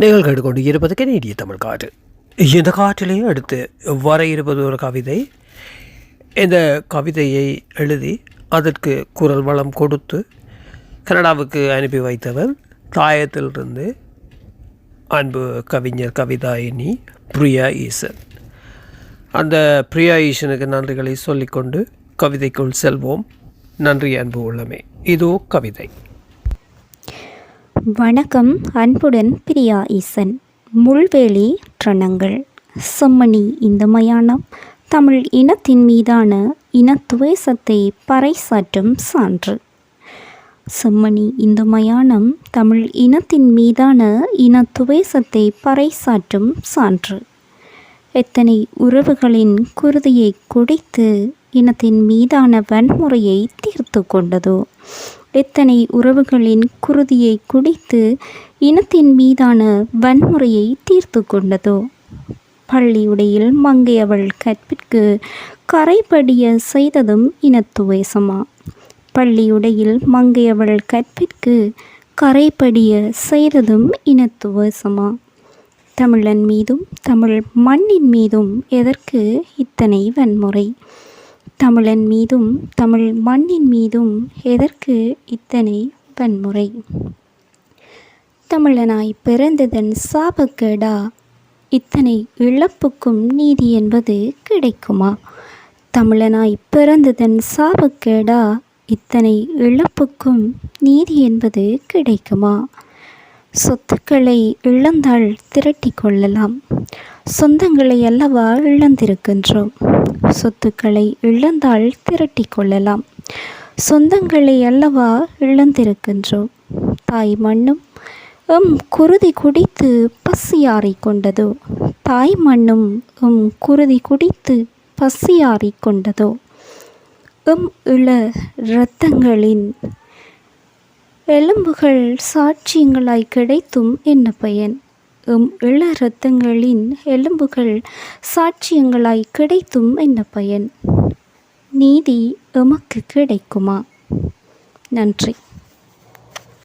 நீங்கள் கேட்டுக்கொண்டு இருப்பது கனேடிய தமிழ் காற்று. இந்த காற்றிலையும் அடுத்து வர இருப்பது ஒரு கவிதை. இந்த கவிதையை எழுதி அதற்கு குரல் வளம் கொடுத்து கனடாவுக்கு அனுப்பி வைத்தவர் தாயத்திலிருந்து அன்பு கவிஞர் கவிதாயினி பிரியா ஈசன். அந்த பிரியா ஈசனுக்கு நன்றிகளை சொல்லிக்கொண்டு கவிதைக்குள் செல்வோம். நன்றி அன்பு உள்ளமே. இதோ கவிதை. வணக்கம் அன்புடன் பிரியா ஈசன். முள்வேலி ரணங்கள் செம்மணி இந்த மயானம். தமிழ் இனத்தின் மீதான இனத்துவேசத்தை பறைசாற்றும் சான்று. செம்மணி இந்த மயானம் தமிழ் இனத்தின் மீதான இனத்துவேசத்தை பறைசாற்றும் சான்று. எத்தனை உறவுகளின் குருதியை குடித்து இனத்தின் மீதான வன்முறையை தீர்த்து கொண்டதோ. எத்தனை உறவுகளின் குருதியை குடித்து இனத்தின் மீதான வன்முறையை தீர்த்து கொண்டதோ? பள்ளியுடையில் மங்கையவள் கற்பிற்கு கரைபடிய செய்ததும் இனத்துவேசமா? பள்ளியுடையில் மங்கையவள் கற்பிற்கு கரைபடிய செய்ததும் இனத்துவேசமா? தமிழன் மீதும் தமிழ் மண்ணின் மீதும் எதற்கு இத்தனை வன்முறை? தமிழன் மீதும் தமிழ் மண்ணின் மீதும் எதற்கு இத்தனை வன்முறை? தமிழனாய் பிறந்ததன் சாபக்கேடா? இத்தனை இழப்புக்கும் நீதி என்பது கிடைக்குமா? தமிழனாய் பிறந்ததன் சாபக்கேடா? இத்தனை இழப்புக்கும் நீதி என்பது கிடைக்குமா? சொத்துக்களை இழந்தால் திரட்டி கொள்ளலாம். சொந்தங்களை அல்லவா இழந்திருக்கின்றோம்? சொத்துக்களை இழந்தால் திரட்டி கொள்ளலாம். சொந்தங்களை அல்லவா இழந்திருக்கின்றோம்? தாய் மண்ணும் எம் குருதி குடித்து பசியாறி கொண்டதோ? தாய் மண்ணும் எம் குருதி குடித்து பசியாறி கொண்டதோ? எம் இள இரத்தங்களின் எலும்புகள் சாட்சியங்களாய் கிடைத்தும் என்ன பயன்? எம் இள இரத்தங்களின் எலும்புகள் சாட்சியங்களாய் கிடைத்தும் என்ன பயன்? நீதி எமக்கு கிடைக்குமா? நன்றி.